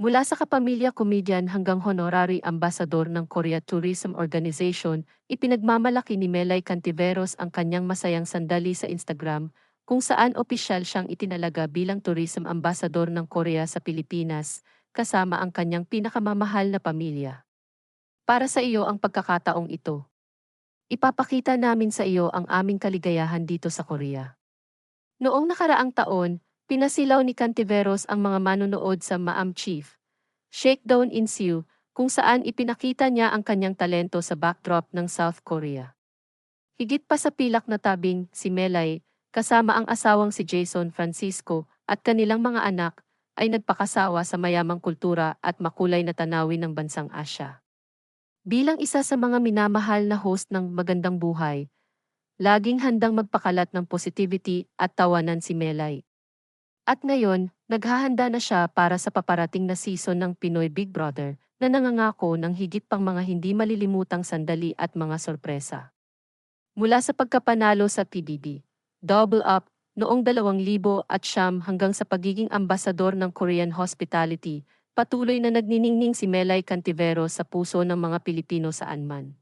Mula sa kapamilya comedian hanggang honorary ambassador ng Korea Tourism Organization, ipinagmamalaki ni Melay Cantiveros ang kanyang masayang sandali sa Instagram, kung saan opisyal siyang itinalaga bilang tourism ambassador ng Korea sa Pilipinas, kasama ang kanyang pinakamamahal na pamilya. Para sa iyo ang pagkakataong ito. Ipapakita namin sa iyo ang aming kaligayahan dito sa Korea. Noong nakaraang taon, pinasilaw ni Cantiveros ang mga manonood sa Maam Chief, Shakedown in Seoul, kung saan ipinakita niya ang kanyang talento sa backdrop ng South Korea. Higit pa sa pilak na tabing, si Melay, kasama ang asawang si Jason Francisco at kanilang mga anak, ay nagpakasawa sa mayamang kultura at makulay na tanawin ng bansang Asya. Bilang isa sa mga minamahal na host ng Magandang Buhay, laging handang magpakalat ng positivity at tawanan si Melay. At ngayon, naghahanda na siya para sa paparating na season ng Pinoy Big Brother na nangangako ng higit pang mga hindi malilimutang sandali at mga sorpresa. Mula sa pagkapanalo sa PBB, Double Up, noong 2000 at siyam hanggang sa pagiging ambasador ng Korean Hospitality, patuloy na nagniningning si Melay Cantivero sa puso ng mga Pilipino saan man.